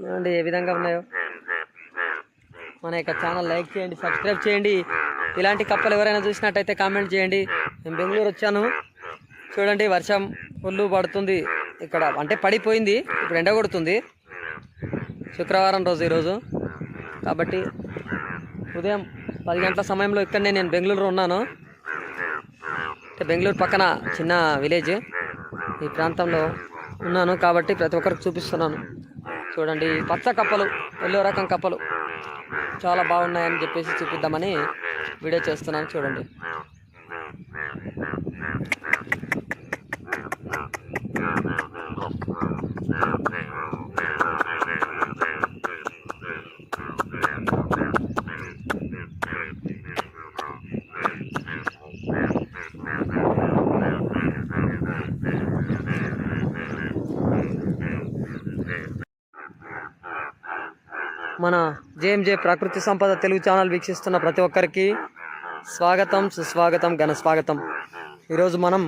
చూడండి ఏ విధంగా ఉన్నాయో? మన యొక్క ఛానల్ లైక్ చేయండి సబ్స్క్రైబ్ చేయండి. ఇలాంటి కప్పలు ఎవరైనా చూసినట్టయితే కామెంట్ చేయండి. నేను బెంగళూరు వచ్చాను. చూడండి వర్షం ఒళ్ళు పడుతుంది. ఇక్కడ అంటే పడిపోయింది ఇప్పుడు ఎండ కొడుతుంది. శుక్రవారం రోజు ఈరోజు. కాబట్టి ఉదయం పది గంటల సమయంలో ఇక్కడనే నేను బెంగళూరు ఉన్నాను. అంటే బెంగళూరు పక్కన చిన్న విలేజ్ ఈ ప్రాంతంలో ఉన్నాను. కాబట్టి ప్రతి ఒక్కరికి చూపిస్తున్నాను. చూడండి పచ్చ కప్పలు ఎల్లో రకం కప్పలు చాలా బాగున్నాయని చెప్పేసి చూపిద్దామని వీడియో చేస్తున్నాను చూడండి. మన జేఎంజే ప్రకృతి సంపద తెలుగు ఛానల్ వీక్షిస్తున్న ప్రతి ఒక్కరికి స్వాగతం సుస్వాగతం ఘన స్వాగతం. ఈరోజు మనం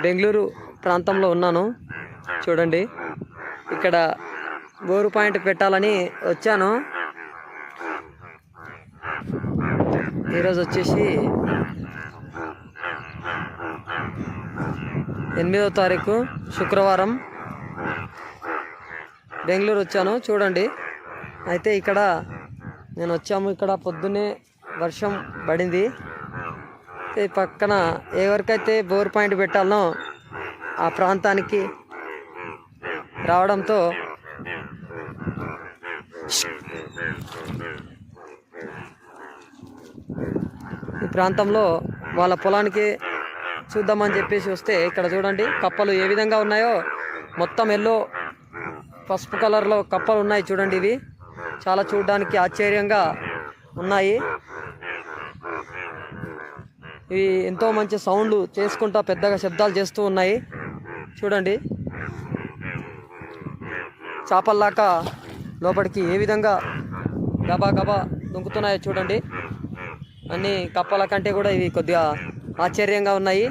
బెంగళూరు ప్రాంతంలో ఉన్నాను. చూడండి. ఇక్కడ బోరు పాయింట్ పెట్టాలని వచ్చాను. ఈరోజు వచ్చేసి ఎనిమిదో తారీఖు శుక్రవారం. బెంగళూరు వచ్చాను. చూడండి. అయితే ఇక్కడ నేను వచ్చాము. ఇక్కడ పొద్దున్నే వర్షం పడింది. ఈ పక్కన ఎవరికైతే బోర్ పాయింట్ పెట్టాలనో ఆ ప్రాంతానికి రావడంతో ఈ ప్రాంతంలో వాళ్ళ పొలానికి చూద్దామని చెప్పేసి వస్తే ఇక్కడ చూడండి. కప్పలు ఏ విధంగా ఉన్నాయో. మొత్తం ఎల్లో పసుపు కలర్లో కప్పలు ఉన్నాయి చూడండి ఇవి. చాలా చూడడానికి ఆశ్చర్యంగా ఉన్నాయి. ఇవి ఎంతో మంచి సౌండ్లు చేసుకుంటా పెద్దగా శబ్దాలు చేస్తూ ఉన్నాయి. చూడండి. చేపల్లాక లోపలికి ఏ విధంగా గబా గబా దుంకుతున్నాయో చూడండి. అన్ని కప్పల కంటే కూడా ఇవి కొద్దిగా ఆశ్చర్యంగా ఉన్నాయి.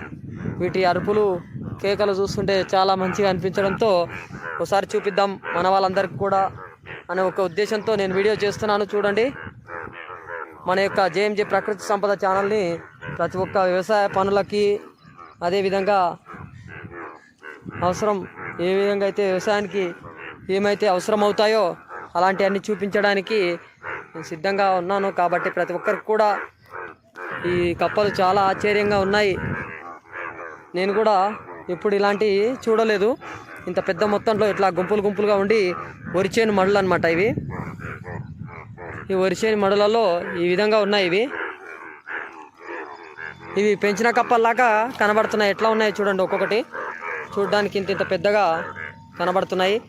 వీటి అరుపులు కేకలు చూస్తుంటే చాలా మంచిగా అనిపించడంతో ఒకసారి చూపిద్దాం మన వాళ్ళందరికీ కూడా అనే ఒక ఉద్దేశంతో నేను వీడియో చేస్తున్నాను చూడండి. మన యొక్క జేఎంజే ప్రకృతి సంపద ఛానల్ని ప్రతి ఒక్క వ్యవసాయ పనులకి అదేవిధంగా అవసరం ఏ విధంగా అయితే వ్యవసాయానికి ఏమైతే అవసరం అవుతాయో అలాంటివన్నీ చూపించడానికి నేను సిద్ధంగా ఉన్నాను కాబట్టి ప్రతి ఒక్కరికి కూడా ఈ కప్పలు చాలా ఆశ్చర్యంగా ఉన్నాయి. నేను కూడా ఇప్పుడు ఇలాంటివి చూడలేదు. ఇంత పెద్ద మొత్తంలో ఇట్లా గుంపులు గుంపులుగా ఉండి వరిచేను మడులు అనమాట ఇవి. ఈ వరిచేను మడులలో ఈ విధంగా ఉన్నాయి ఇవి. ఇవి పెంచిన కప్పల్లాగా కనబడుతున్నాయి. ఎట్లా ఉన్నాయి చూడండి ఒక్కొక్కటి. చూడడానికి ఇంత ఇంత పెద్దగా కనబడుతున్నాయి.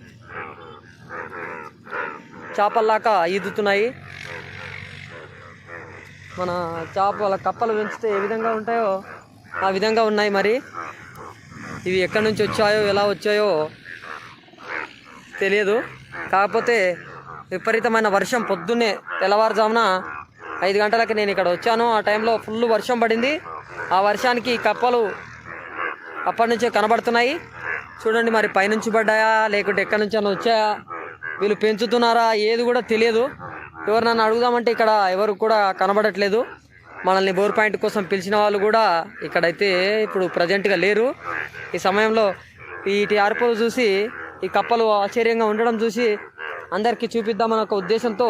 చేపల్లాగా ఈదుతున్నాయి. మన చేపల కప్పలు పెంచితే ఏ విధంగా ఉంటాయో ఆ విధంగా ఉన్నాయి మరి. ఇవి ఎక్కడి నుంచి వచ్చాయో ఎలా వచ్చాయో తెలియదు. కాకపోతే విపరీతమైన వర్షం పొద్దున్నే తెల్లవారుజామున ఐదు గంటలకి నేను ఇక్కడ వచ్చాను. ఆ టైంలో ఫుల్ వర్షం పడింది. ఆ వర్షానికి కప్పలు అప్పటి నుంచే కనబడుతున్నాయి. చూడండి మరి పైనుంచి పడ్డాయా లేకుంటే ఎక్కడి నుంచి అన్న వచ్చాయా వీళ్ళు పెంచుతున్నారా ఏది కూడా తెలియదు. ఎవరు నన్ను అడుగుదామంటే ఇక్కడ ఎవరు కూడా కనబడట్లేదు. మనల్ని బోర్ పాయింట్ కోసం పిలిచిన వాళ్ళు కూడా ఇక్కడైతే ఇప్పుడు ప్రజెంట్గా లేరు. ఈ సమయంలో వీటి అరుపులు చూసి ఈ కప్పలు ఆశ్చర్యంగా ఉండడం చూసి అందరికీ చూపిద్దామని ఒక ఉద్దేశంతో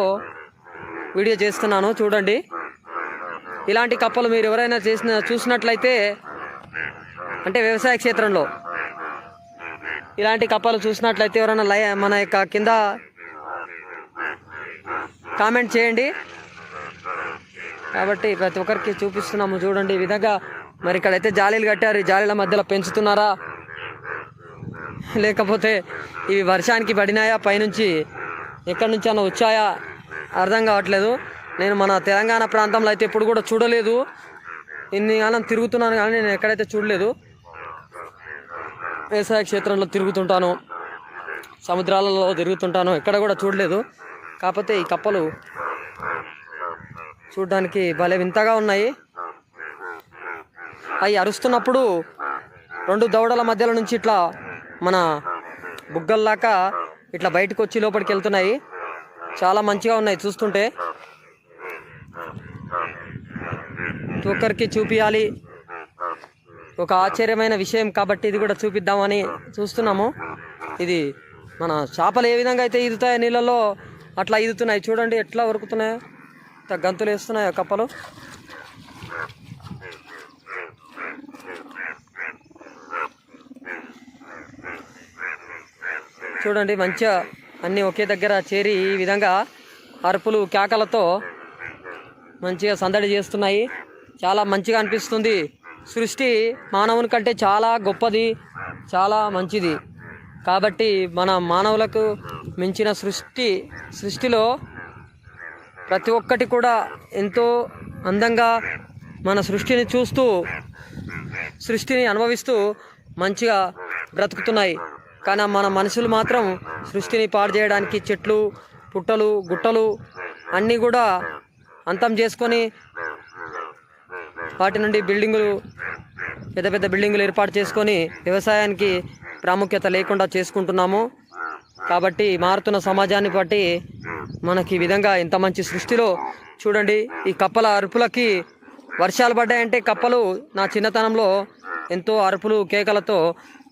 వీడియో చేస్తున్నాను. చూడండి. ఇలాంటి కప్పలు మీరు ఎవరైనా చేసిన చూసినట్లయితే అంటే వ్యవసాయ క్షేత్రంలో ఇలాంటి కప్పలు చూసినట్లయితే ఎవరైనా లై మన యొక్క కింద కామెంట్ చేయండి. కాబట్టి ప్రతి ఒక్కరికి చూపిస్తున్నాము చూడండి ఈ విధంగా. మరి ఇక్కడైతే జాలీలు కట్టారు. ఈ జాలీల మధ్యలో పెంచుతున్నారా? లేకపోతే ఇవి వర్షానికి పడినాయా? పైనుంచి ఎక్కడి నుంచి అన్న వచ్చాయా? అర్థం కావట్లేదు. నేను మన తెలంగాణ ప్రాంతంలో అయితే ఎప్పుడు కూడా చూడలేదు. ఇన్ని కాలం తిరుగుతున్నాను కానీ నేను ఎక్కడైతే చూడలేదు. వ్యవసాయ క్షేత్రంలో తిరుగుతుంటాను. సముద్రాలలో తిరుగుతుంటాను. ఎక్కడ కూడా చూడలేదు. కాకపోతే ఈ కప్పలు చూడడానికి భలే వింతగా ఉన్నాయి. అవి అరుస్తున్నప్పుడు రెండు దవడల మధ్యలో నుంచి ఇట్లా మన బుగ్గల్లాక ఇట్లా బయటకు వచ్చి లోపలికి వెళ్తున్నాయి. చాలా మంచిగా ఉన్నాయి చూస్తుంటే. ప్రతి ఒక్కరికి చూపించాలి ఒక ఆశ్చర్యమైన విషయం కాబట్టి ఇది కూడా చూపిద్దామని చూస్తున్నాము. ఇది మన చేపలు ఏ విధంగా అయితే ఈదుతాయో నీళ్ళలో అట్లా ఈదుతున్నాయి. చూడండి ఎట్లా ఉరుకుతున్నాయో. గంతులు వేస్తున్నాయో కప్పలు? చూడండి మంచిగా అన్నీ ఒకే దగ్గర చేరి ఈ విధంగా అరుపులు కేకలతో మంచిగా సందడి చేస్తున్నాయి. చాలా మంచిగా అనిపిస్తుంది. సృష్టి మానవుని కంటే చాలా గొప్పది చాలా మంచిది. కాబట్టి మన మానవులకు మించిన సృష్టి సృష్టిలో ప్రతి ఒక్కటి కూడా ఎంతో అందంగా మన సృష్టిని చూస్తూ సృష్టిని అనుభవిస్తూ మంచిగా బ్రతుకుతున్నాయి. కానీ మన మనుషులు మాత్రం సృష్టిని పాడు చేయడానికి చెట్లు పుట్టలు గుట్టలు అన్నీ కూడా అంతం చేసుకొని వాటి నుండి బిల్డింగులు పెద్ద పెద్ద బిల్డింగులు ఏర్పాటు చేసుకొని వ్యవసాయానికి ప్రాముఖ్యత లేకుండా చేసుకుంటున్నాము. కాబట్టి మారుతున్న సమాజాన్ని బట్టి మనకి ఈ విధంగా ఇంత మంచి సృష్టిలో చూడండి ఈ కప్పల అరుపులకి వర్షాలు పడ్డాయంటే కప్పలు నా చిన్నతనంలో ఎంతో అరుపులు కేకలతో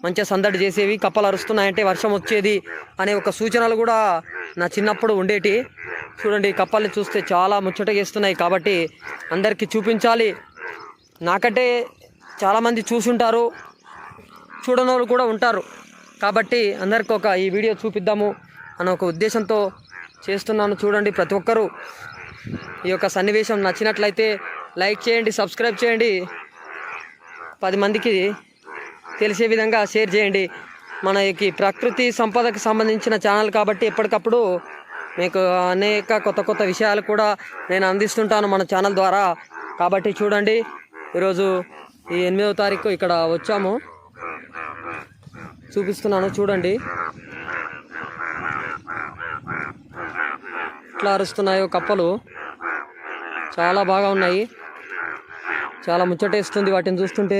మంచిగా సందడి చేసేవి. కప్పలు అరుస్తున్నాయంటే వర్షం వచ్చేది అనే ఒక సూచనలు కూడా నా చిన్నప్పుడు ఉండేటి. చూడండి కప్పల్ని చూస్తే చాలా ముచ్చట చేస్తున్నాయి కాబట్టి అందరికీ చూపించాలి. నాకంటే చాలామంది చూసుంటారు చూడని వాళ్ళు కూడా ఉంటారు. కాబట్టి అందరికి ఒక ఈ వీడియో చూపిద్దాము అన్న ఒక ఉద్దేశంతో చేస్తున్నాను చూడండి ప్రతి ఒక్కరూ. ఈ యొక్క సన్నివేశం నచ్చినట్లయితే లైక్ చేయండి సబ్స్క్రైబ్ చేయండి. పది మందికి తెలిసే విధంగా షేర్ చేయండి. మన ప్రకృతి సంపదకు సంబంధించిన ఛానల్ కాబట్టి ఎప్పటికప్పుడు మీకు అనేక కొత్త కొత్త విషయాలు కూడా నేను అందిస్తుంటాను మన ఛానల్ ద్వారా. కాబట్టి చూడండి ఈరోజు ఈ ఎనిమిదవ తారీఖు ఇక్కడ వచ్చాము. చూపిస్తున్నాను చూడండి. ఎట్లా అరుస్తున్నాయో కప్పలు. చాలా బాగా ఉన్నాయి. చాలా ముచ్చటేస్తుంది వాటిని చూస్తుంటే.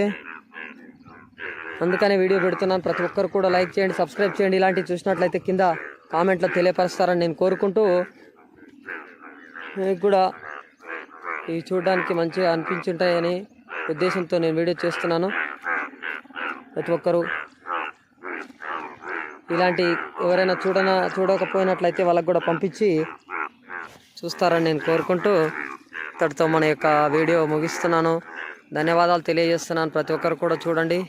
అందుకనే వీడియో పెడుతున్నాను. ప్రతి ఒక్కరు కూడా లైక్ చేయండి సబ్స్క్రైబ్ చేయండి. ఇలాంటివి చూసినట్లయితే కింద కామెంట్లో తెలియపరుస్తారని నేను కోరుకుంటూ మీకు కూడా ఇవి చూడడానికి మంచిగా అనిపించుంటాయని ఉద్దేశంతో నేను వీడియో చేస్తున్నాను. ప్రతి ఒక్కరు ఇలాంటి ఎవరైనా చూడన చూడకపోయినట్లయితే వాళ్ళకు కూడా పంపించి చూస్తారని నేను కోరుకుంటూ ఇక్కడితో మన యొక్క వీడియో ముగిస్తున్నాను. ధన్యవాదాలు తెలియజేస్తున్నాను. ప్రతి ఒక్కరు కూడా చూడండి.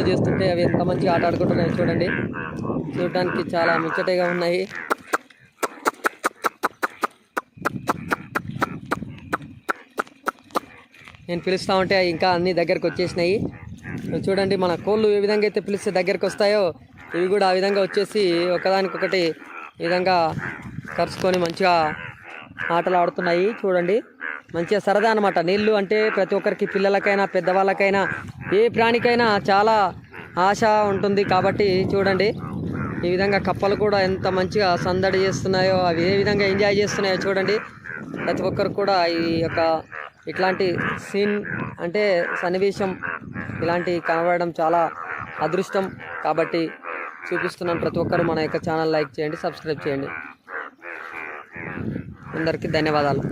మనం చేస్తుంటే అవి ఎంత మంచిగా ఆట ఆడుకుంటున్నాయి చూడండి. చూడటానికి చాలా ముచ్చటగా ఉన్నాయి. నేను పిలుస్తా ఉంటే ఇంకా అన్ని దగ్గరకు వచ్చేసినాయి. చూడండి మన కోళ్ళు ఏ విధంగా అయితే పిలిస్తే దగ్గరకు వస్తాయో ఇవి కూడా ఆ విధంగా వచ్చేసి ఒకదానికొకటి ఈ విధంగా కరుచుకొని మంచిగా ఆటలు ఆడుతున్నాయి. చూడండి. మంచిగా సరదా అనమాట నీళ్ళు అంటే ప్రతి ఒక్కరికి పిల్లలకైనా పెద్దవాళ్ళకైనా ఏ ప్రాణికైనా చాలా ఆశ ఉంటుంది కాబట్టి చూడండి. ఈ విధంగా కప్పలు కూడా ఎంత మంచిగా సందడి చేస్తున్నాయో అవి ఏ విధంగా ఎంజాయ్ చేస్తున్నాయో చూడండి. ప్రతి ఒక్కరు కూడా ఈ యొక్క ఇట్లాంటి సీన్ అంటే సన్నివేశం ఇలాంటి కనబడడం చాలా అదృష్టం కాబట్టి చూపిస్తున్నాను. ప్రతి ఒక్కరు మన యొక్క ఛానల్ లైక్ చేయండి సబ్స్క్రైబ్ చేయండి. అందరికీ ధన్యవాదాలు.